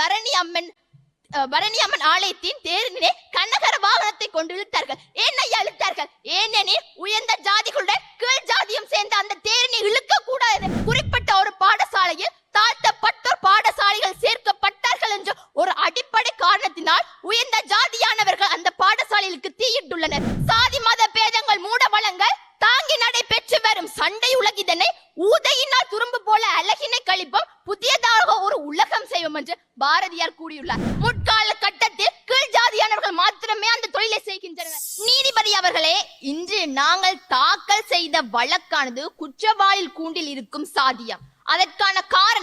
பரணி அம்மன் பரணி அம்மன் ஆலயத்தின் தேரிலே கண்ணகர வாகனத்தை கொண்டு இழுத்தார்கள். ஏன் ஐயா இழுத்தார்கள்? ஏனெனில் உயர்ந்த ஜாதிகளுடன் கீழ் ஜாதியும் சேர்ந்த அந்த தேரினை இழுக்க கூடாது குறிப்பிட்ட ஒரு பாடசாலையில் தாழ்த்தப்பட்டோர் பாடசாலைகள் சேர்க்கப்பட்டார்கள் என்ற ஒரு அடிப்படை காரணத்தினால் உயர்ந்த ஜாதியானவர்கள் அந்த பாடசாலைகளுக்கு தீயிட்டுள்ளனர். சாதி மத பேதங்கள் மூட வளங்கள் தாங்கி நடைபெற்று வரும் சண்டை உலகிதனை ஊதையினால் துரும்பு போல அழகினை கழிப்போம் புதியதாக ஒரு உலகம் செய்வோம் என்று பாரதியார் கூறியுள்ளார் முற்கால கட்டத்தில் கீழ் ஜாதியானவர்கள் மாத்திரமே அந்த தொழிலை செய்கின்றனர் நீதிபதி அவர்களே இன்று நாங்கள் தாக்கல் செய்த வழக்கானது குற்றவாளி கூண்டில் இருக்கும் சாதியம். அதற்கான காரணம்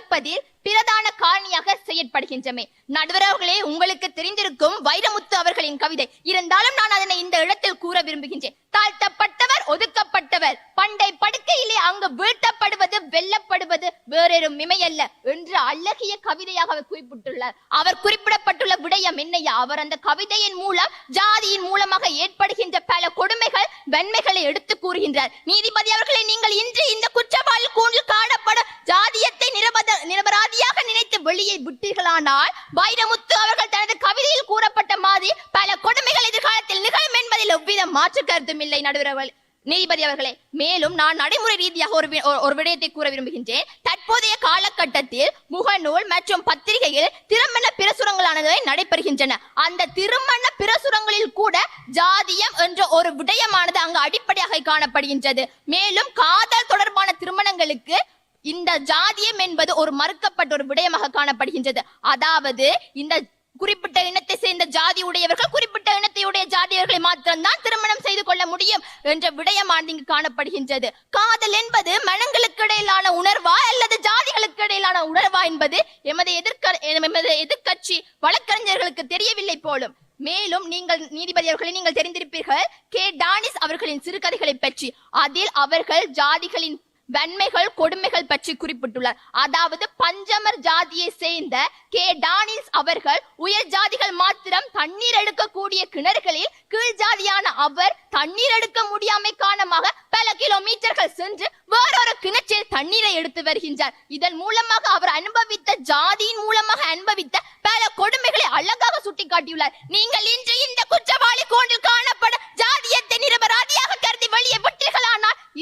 சமத்துவத்தை பிரதான காரணியாக செயற்படுகின்றமே. நடுவரவர்களே உங்களுக்கு தெரிந்திருக்கும் வைரமுத்து அவர்களின் கவிதை. இருந்தாலும் நான் அதனை இந்த இடத்தில் கூற விரும்புகின்றேன். தாழ்த்தப்பட்டவர் ஒதுக்கப்பட்டவர். பண்டை படுக்கையிலே அங்கு வீழ்த்தப்படுவது வெல்லப்படுவது வேறொரு மிமையல்ல என்று அழகிய கவிதையாக அவர் குறிப்பிட்டுள்ளார். அவர் குறிப்பிடப்பட்டுள்ள விடயம் என்னையா? அவர் அந்த கவிதையின் மூலம் ஜாதியின் மூலமாக ஏற்படுகின்ற பல கொடுமைகள் வெண்மைகளை எடுத்து கூறுகின்றார். நீதிபதி அவர்களை நீங்கள் இன்று இந்த குற்றவாளி கூண்டில் காணப்படும் ஜாதியத்தை நிரபத நிரபராதியாக நினைத்து வெளியே விட்டீர்களானால் வைரமுத்து அவர்கள் தனது கவிதையில் கூறப்பட்ட மாதிரி பல கொடுமைகள் எதிர்காலத்தில் நிகழும் என்பதில் எவ்வித மாற்று கருத்தும் இல்லை நடுவர்கள் நீதிபதி அவர்களே மேலும் நான் நடைமுறை ரீதியாக ஒரு ஒரு- ஒரு விடயத்தை கூற விரும்புகின்றேன். தற்போதைய காலகட்டத்தில் முகநூல் மற்றும் பத்திரிகையில் திருமண பிரசுரங்களானது நடைபெறுகின்றன. அந்த திருமண பிரசுரங்களில் கூட ஜாதியம் என்ற ஒரு விடயமானது அங்கு அடிப்படையாக காணப்படுகின்றது. மேலும் காதல் தொடர்பான திருமணங்களுக்கு இந்த ஜாதியம் என்பது ஒரு மறுக்கப்பட்ட ஒரு விடயமாக காணப்படுகின்றது. அதாவது இந்த குறிப்பிட்ட இனத்தை சேர்ந்த ஜாதி உடையவர்கள் குறிப்பிட்ட இனத்தையுடைய ஜாதியர்களை மாத்திரம்தான் திருமணம் செய்து கொள்ள முடியும் என்ற விடயமானது இங்கு காணப்படுகின்றது. காதல் என்பது மனங்களுக்கு இடையிலான உணர்வா அல்லது ஜாதிகளுக்கு இடையிலான உணர்வா என்பது எமது எதிர்க்க எமது எதிர்க்கட்சி வழக்கறிஞர்களுக்கு தெரியவில்லை போலும். மேலும் நீங்கள் நீதிபதி அவர்களை நீங்கள் தெரிந்திருப்பீர்கள். கே. டானிஸ் அவர்களின் சிறுகதைகளை பற்றி. அதில் அவர்கள் ஜாதிகளின் வன்மைகள் கொடுமைகள் பற்றி குறிப்பிட்டுள்ளார். அதாவது பஞ்சமர் ஜாதியை சேர்ந்த கே. டானிஸ் அவர்கள் உயர் ஜாதிகள் மாத்திரம் தண்ணீர் எடுக்கக்கூடிய கிணறுகளில் கீழ் ஜாதியான அவர் தண்ணீர் எடுக்க முடியாமை காரணமாக பல கிலோமீட்டர்கள் சென்று வேறொரு கிணற்றில் தண்ணீரை எடுத்து வருகின்றார். இதன் மூலமாக அவர் அனுபவித்த ஜாதியின் மூலமாக அனுபவித்த பல கொடுமைகளை அழகாக சுட்டிக்காட்டியுள்ளார். நீங்கள் இன்று இந்த குற்றவாளி கூண்டில் காணப்பட ஜாதியத்தை நிரபராதியாக கருதி வெளியே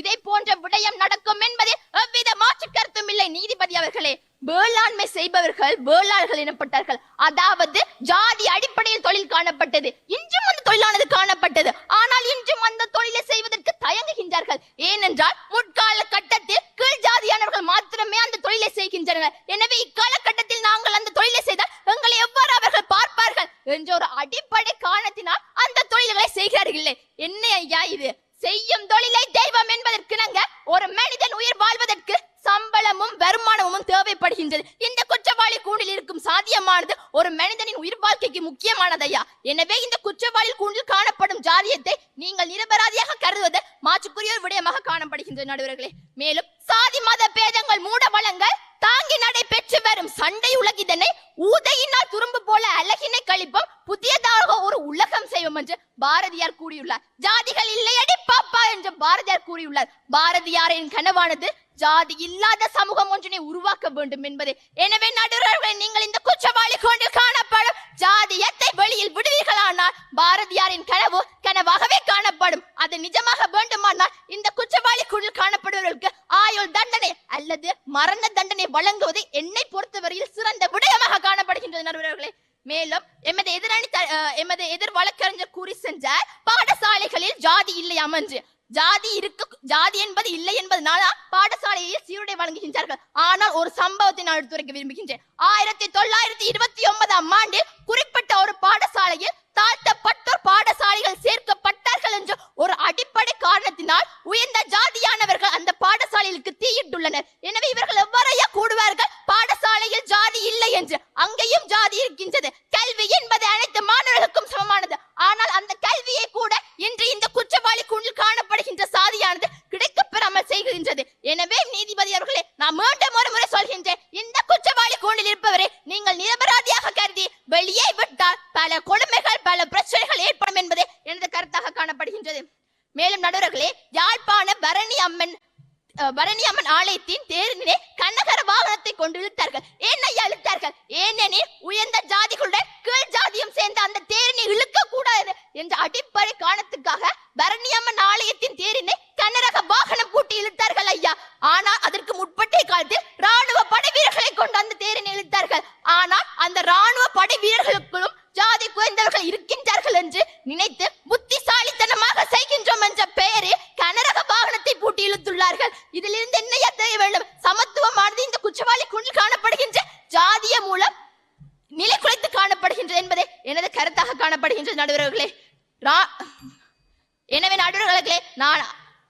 இதே போன்ற விடயம் நடக்கும் என்பதில் எவ்வித மாற்று கருத்தும் இல்லை. நீதிபதி அவர்களே வேளாண்மை செய்பவர்கள் வேளாளர்கள் எனப்பட்டார்கள். அதாவது ஜாதி அடிப்படையில் தொழில் காணப்பட்டது. இன்றும் அந்த தொழிலானது காணப்பட்டது ஆனால் இன்றும் அந்த தொழிலை செய்வதற்கு தயங்குகின்றார்கள் ஏனென்றால் முற்கால கட்டத்தில் கீழ் ஜாதியானவர்கள் மாத்திரமே அந்த தொழிலை செய்கின்றனர் எனவே இக்காலகட்டத்தில் நாங்கள் அந்த தொழிலை செய்தால் எங்களை எவ்வாறு அவர்கள் பார்ப்பார்கள் என்ற ஒரு அடிப்படை காரணத்தினால் அந்த தொழில்களை செய்கிறார்களே என்ன ஐயா இது செய்யும் தொழிலை தெய்வம் என்பதற்கிணங்க ஒரு மனிதன் உயிர் வாழ்வதற்கு சம்பளமும் வருமானமும் தேவைப்படுகின்றது. இந்த குற்றவாளி கூண்டில் இருக்கும் சாத்தியமானது ஒரு மனிதனின் உயிர் வாழ்க்கைக்கு முக்கியமானதையா? எனவே இந்த குற்றவாளி கூண்டில் காணப்படும் ஜாதியத்தை நீங்கள் நிரபராதியாக கருதுவது மாற்றுக்குரிய ஒரு விடயமாக காணப்படுகின்றது நடுவர்களே. மேலும் சாதி மத பேதங்கள் மூட வளங்கள் தாங்கி நடைபெற்று வரும் சண்டை உலகிதனை ஊதையினால் துரும்பு போல அழகினை கழிப்போம். புதியதாக ஒரு உலகம் செய்வோம் என்று பாரதியார் கூறியுள்ளார். ஜாதிகள் இல்லையடி பாப்பா என்று பாரதியார் கூறியுள்ளார். பாரதியாரின் கனவானது ஜாதி இல்லாத சமூகம் ஒன்றினை உருவாக்க வேண்டும் என்பது. எனவே நடுவர்களை நீங்கள் இந்த குற்றவாளி கொண்டு காணப்படும் ஜாதியத்தை வெளியில் விடுவீர்களானால் பாரதியாரின் கனவு கனவாகவே காணப்படும். அது நிஜமாக வேண்டுமானால் இந்த குற்றவாளி குழில் காணப்படுவர்களுக்கு ஆயுள் தண்டனை அல்லது மரண தண்டனை வழங்குவது என்னை பொறுத்தவரையில் சிறந்த விடயமாக காணப்படுகின்றது நடுவர்களே. மேலும் எமது எதிரணி அஹ், எமது எதிர் வழக்கறிஞர் கூறி சென்றார் பாடசாலைகளில் ஜாதி இல்லையாம் என்று ஜாதி இருக்க ஜாதி என்பது இல்லை என்பதனால பாடசாலையில் சீருடை வழங்குகின்றார்கள். ஆனால் ஒரு சம்பவத்தை நான் எடுத்துரைக்க விரும்புகின்றேன். ஆயிரத்தி தொள்ளாயிரத்தி இருபத்தி ஒன்பதாம் ஆண்டு குறிப்பிட்ட ஒரு பாடசாலையில் தாழ்த்தப்பட்டோர் பாடசாலைகள் சேர்க்கப்பட்டார்கள் என்ற ஒரு அடிப்படை காரணத்தினால் உயர்ந்த ஜாதியானவர்கள் அந்த பாடசாலைகளுக்கு தீயிட்டுள்ளனர் எனவே இவர்கள் எவ்வாறையா கூடுவார்கள் பாடசாலையில் ஜாதி இல்லை என்று அங்கேயும் ஜாதி இருக்கின்றது கல்வி என்பது அனைத்து மாணவர்களுக்கும் சமமானது ஆனால் அந்த கல்வியை கூட இன்று இந்த குற்றவாளி கூண்டில் காணப்படுகின்ற சாதியானது பெறாமல் செய்கின்றது. எனவே நீதிபதி அவர்களே நான் மீண்டும் ஒரு முறை சொல்கின்றேன். இந்த குற்றவாளி கூண்டில் இருப்பவரை நீங்கள் நிரபராதியாக கருதி வெளியே விட்டால் பல கொடுமைகள் பல பிரச்சனைகள் ஏற்படும் என்பதே எனது கருத்தாக காணப்படுகின்றது. மேலும் நடுவர்களே யாழ்ப்பாண பரணி அம்மன் பரணி அம்மன் ஆலயத்தின் தேரிலே கண்ணகர வாகனத்தை கொண்டு இழுத்தார்கள். ஏன் ஐயா இழுத்தார்கள்? ஏனெனில் உயர்ந்த ஜாதிகளுடன் கீழ் ஜாதியும் சேர்ந்த அந்த தேரினை இழுக்க கூடாது என்ற அடிப்படை காரணத்துக்காக பரணியம்மன் ஆலயத்தின் தேரினை கனரக வாகனம் பூட்டி இழுத்தார்கள் ஐயா ஆனால் அதற்கு முற்பட்டே காலத்தில் ராணுவ படை வீரர்களை கொண்டு அந்த தேரினை இழுத்தார்கள் ஆனால் அந்த ராணுவ படை வீரர்களுக்குள்ளும் ஜாதி குறைந்தவர்கள் இருக்கின்றார்கள் என்று நினைத்து புத்திசாலித்தனமாக செய்கின்றோம் என்ற பெயரில் கனரக வாகனத்தை பூட்டி இழுத்துள்ளார்கள் இதிலிருந்து என்ன தெரிய வேண்டும்? சமத்துவமானது இந்த குற்றவாளி குண்டில் காணப்படுகின்ற ஜாதிய மூலம் நிலை குலைத்து காணப்படுகின்றது என்பதே எனது கருத்தாக காணப்படுகின்றது நடுவர்களே. எனவே நடுவர்களே நான்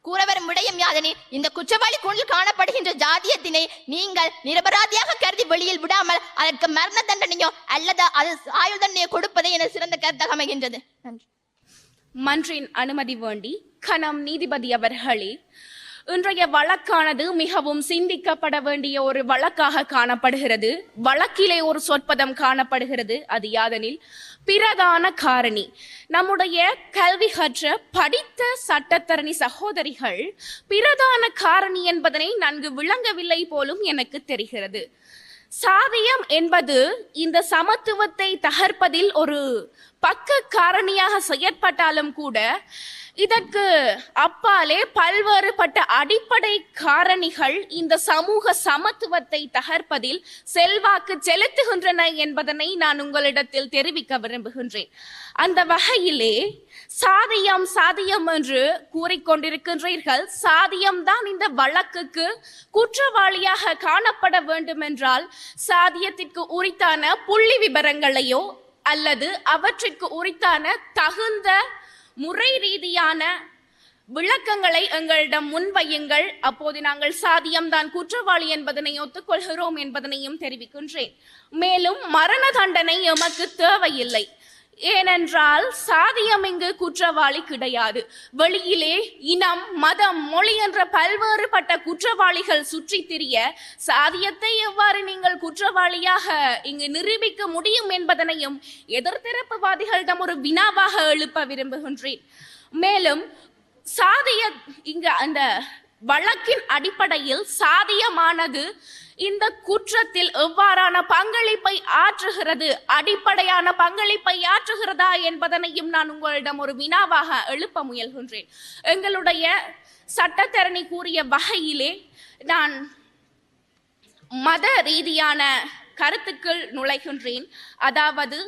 கூற வரும் விடயம் யாதெனில் இந்த குற்றவாளி கூண்டில் காணப்படுகின்ற ஜாதியத்தினை நீங்கள் நிரபராதியாக கருதி வெளியில் விடாமல் அதற்கு மரண தண்டனையோ அல்லது அது ஆயுள் தண்டனையோ கொடுப்பதே என சிறந்த கருத்தாக அமைகின்றது. நன்றி. மன்றின் அனுமதி வேண்டி கணம் நீதிபதி அவர்களே இன்றைய வழக்கானது மிகவும் சிந்திக்கப்பட வேண்டிய ஒரு வழக்காக காணப்படுகிறது. வழக்கிலே ஒரு சொற்பதம் காணப்படுகிறது. அது யாதெனில் பிரதான காரணி. நம்முடைய கல்வி கற்ற படித்த சட்டத்தரணி சகோதரிகள் பிரதான காரணி என்பதனை நன்கு விளங்கவில்லை போலும் எனக்கு தெரிகிறது. சாதியம் என்பது இந்த சமத்துவத்தை தகர்ப்பதில் ஒரு பக்க காரணியாக செயற்பட்டாலும் கூட இதற்கு அப்பாலே பல்வேறுபட்ட அடிப்படை காரணிகள் இந்த சமூக சமத்துவத்தை தகர்ப்பதில் செல்வாக்கு செலுத்துகின்றன என்பதனை நான் உங்களிடத்தில் தெரிவிக்க விரும்புகின்றேன். அந்த வகையிலே சாதியம் சாதியம் என்று கூறிக்கொண்டிருக்கின்றீர்கள். சாதியம் தான் இந்த வழக்குக்கு குற்றவாளியாக காணப்பட வேண்டும் என்றால் சாதியத்திற்கு உரித்தான புள்ளி விபரங்களையோ அல்லது அவற்றிற்கு உரித்தான தகுந்த முறை ரீதியான விளக்கங்களை எங்களிடம் முன்வையுங்கள். அப்போது நாங்கள் சாதியம்தான் குற்றவாளி என்பதனை ஒத்துக்கொள்கிறோம் என்பதனையும் தெரிவிக்கின்றேன். மேலும் மரண தண்டனை எமக்கு தேவையில்லை. ஏனென்றால் சாதியம் இங்கு குற்றவாளி கிடையாது. வெளியிலே இனம் மதம் மொழி என்ற பல்வேறுபட்ட குற்றவாளிகள் சுற்றி திரிய சாதியத்தை எவ்வாறு நீங்கள் குற்றவாளியாக இங்கு நிரூபிக்க முடியும் என்பதனையும் எதிர்த்தரப்புவாதிகளிடம் ஒரு வினாவாக எழுப்ப விரும்புகின்றேன். மேலும் சாதிய இங்கு அந்த வழக்கின் அடிப்படையில் சாதியமானது இந்த குற்றத்தில் எவ்வாறான பங்களிப்பை ஆற்றுகிறது அடிப்படையான பங்களிப்பை ஆற்றுகிறதா என்பதனையும் நான் உங்களிடம் ஒரு வினாவாக எழுப்ப முயல்கின்றேன். எங்களுடைய சட்டத்தரணி கூறிய வகையிலே நான் மத ரீதியான கருத்துக்கள் நுழைகின்றேன். அதாவது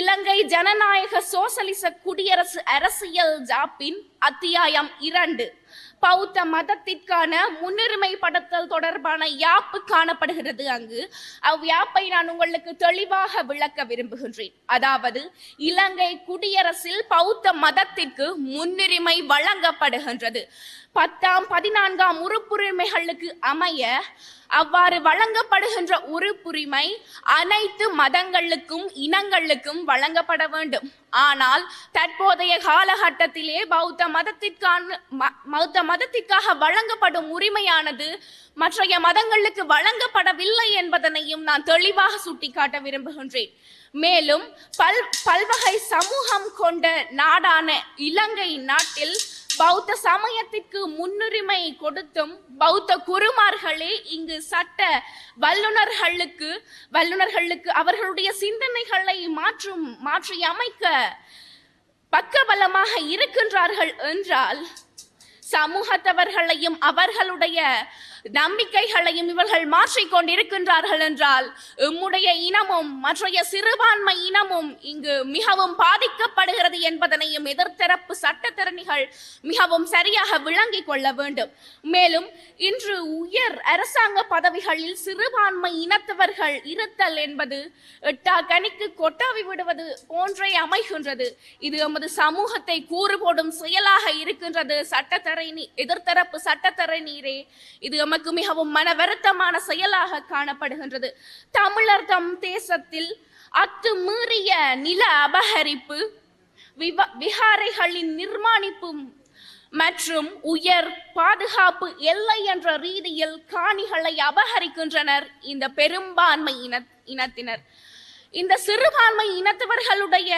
இலங்கை ஜனநாயக சோசலிச குடியரசு அரசியல் ஜாப்பின் அத்தியாயம் இரண்டு. பௌத்த மதத்திற்கான முன்னுரிமை படுத்தல் தொடர்பான யாப்பு காணப்படுகிறது அங்கு. அவ்வியாப்பை நான் உங்களுக்கு தெளிவாக விளக்க விரும்புகின்றேன். அதாவது இலங்கை குடியரசில் பௌத்த மதத்திற்கு முன்னுரிமை வழங்கப்படுகின்றது. பத்தாம் பதினான்காம் உறுப்புரிமைகளுக்கு அமைய அவ்வாறு வழங்கப்படுகின்ற உறுப்புரிமை அனைத்து மதங்களுக்கும் இனங்களுக்கும் வழங்கப்பட வேண்டும். ஆனால் தற்போதைய காலகட்டத்திலே பௌத்த மதத்திற்கான பௌத்த மதத்திற்காக வழங்கப்படும் உரிமையானது மற்றைய மதங்களுக்கு வழங்கப்படவில்லை என்பதனையும் நான் தெளிவாக சுட்டிக்காட்ட விரும்புகின்றேன். மேலும் பல் பல்வகை சமூகம் கொண்ட நாடான இலங்கை நாட்டில் பௌத்த சமயத்திற்கு முன்னுரிமை கொடுத்தும் பௌத்த குருமார்களே இங்கு சட்ட வல்லுனர்களுக்கு வல்லுனர்களுக்கு அவர்களுடைய சிந்தனைகளை மாற்றும் மாற்றி அமைக்க பக்கபலமாக இருக்கின்றார்கள் என்றால் சமூகத்தவர்களையும் அவர்களுடைய நம்பிக்கைகளையும் இவர்கள் மாற்றிக் கொண்டிருக்கின்றார்கள் என்றால் எம்முடைய இனமும் மற்றைய சிறுபான்மை இனமும் இங்கு மிகவும் பாதிக்கப்படுகிறது என்பதனையும் எதிர்த்தரப்பு சட்டத்திறனிகள் மிகவும் சரியாக விளங்கிக் கொள்ள வேண்டும். மேலும் இன்று உயர் அரசாங்க பதவிகளில் சிறுபான்மை இனத்தவர்கள் இருத்தல் என்பது எட்டா கனிக்கு கொட்டாவி விடுவது போன்றே அமைகின்றது. இது எமது சமூகத்தை கூறு போடும் செயலாக இருக்கின்றது சட்டத்தரணி எதிர்த்தரப்பு சட்டத்தரணியரே இது நமக்கு மிகவும் மன வருத்தமான செயலாக காணப்படுகின்றது. தமிழர் தம் தேசத்தில் அத்துமீறிய நில அபகரிப்பு விவ- விகாரைகளின் நிர்மாணிப்பும் மற்றும் உயர் பாதுகாப்பு எல்லை என்ற ரீதியில் காணிகளை அபகரிக்கின்றனர் இந்த பெரும்பான்மை இன இனத்தினர். இந்த சிறுபான்மை இனத்தவர்களுடைய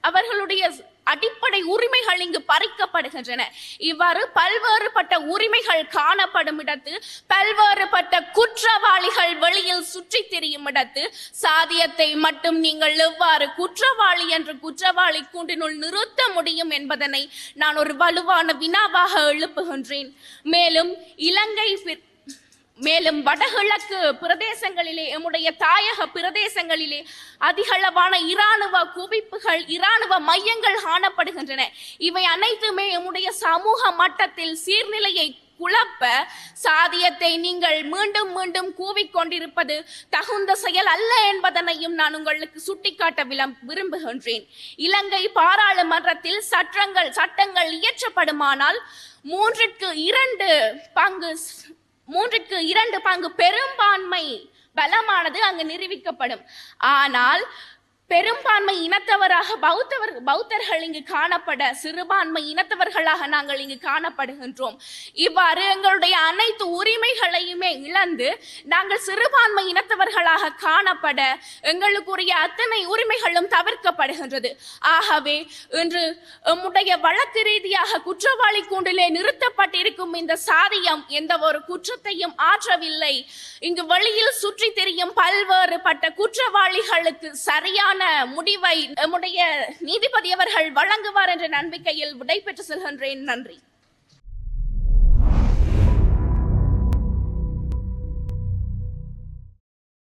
அவர்களுடைய அடிப்படை உரிமைகள் இங்கு பறிக்கப்படுகின்றன. இவ்வாறு பல்வேறுபட்ட உரிமைகள் காணப்படும் இடத்து பல்வேறுபட்ட குற்றவாளிகள் வெளியில் சுற்றித் திரியும் இடத்து சாதியத்தை மட்டும் நீங்கள் எவ்வாறு குற்றவாளி என்ற குற்றவாளி கூண்டினுள் நிறுத்த முடியும் என்பதனை நான் ஒரு வலுவான வினாவாக எழுப்புகின்றேன். மேலும் இலங்கை மேலும் வடகிழக்கு பிரதேசங்களிலே எம்முடைய தாயக பிரதேசங்களிலே அதிகளவான இராணுவ குவிப்புகள் இராணுவ மையங்கள் காணப்படுகின்றன. இவை அனைத்துமே எம்முடைய சமூக மட்டத்தில் சீர்நிலையை குழப்ப சாதியத்தை நீங்கள் மீண்டும் மீண்டும் கூவிக்கொண்டிருப்பது தகுந்த செயல் அல்ல என்பதனையும் நான் உங்களுக்கு சுட்டிக்காட்ட விளம் விரும்புகின்றேன். இலங்கை பாராளுமன்றத்தில் சட்டங்கள் சட்டங்கள் இயற்றப்படுமானால் மூன்றிற்கு இரண்டு பங்கு மூன்றுக்கு இரண்டு பங்கு பெரும்பான்மை பலமானது அங்கு நிரூபிக்கப்படும். ஆனால் பெரும்பான்மை இனத்தவராக பௌத்தவர் பௌத்தர்கள் இங்கு காணப்பட சிறுபான்மை இனத்தவர்களாக நாங்கள் இங்கு காணப்படுகின்றோம். இவ்வாறு எங்களுடைய அனைத்து உரிமைகளையுமே இழந்து நாங்கள் சிறுபான்மை இனத்தவர்களாக காணப்பட எங்களுக்குரிய அத்தனை உரிமைகளும் தவிர்க்கப்படுகின்றது. ஆகவே இன்று எம்முடைய வழக்கு ரீதியாக குற்றவாளி கூண்டிலே நிறுத்தப்பட்டிருக்கும் இந்த சாதியம் எந்த ஒரு குற்றத்தையும் ஆற்றவில்லை. இங்கு வெளியில் சுற்றி திரியும் பல்வேறுபட்ட குற்றவாளிகளுக்கு சரியான சரியான முடிவை நம்முடைய நீதிபதி அவர்கள் வழங்குவார் என்ற நம்பிக்கையில் விடைபெற்று செல்கின்றேன். நன்றி.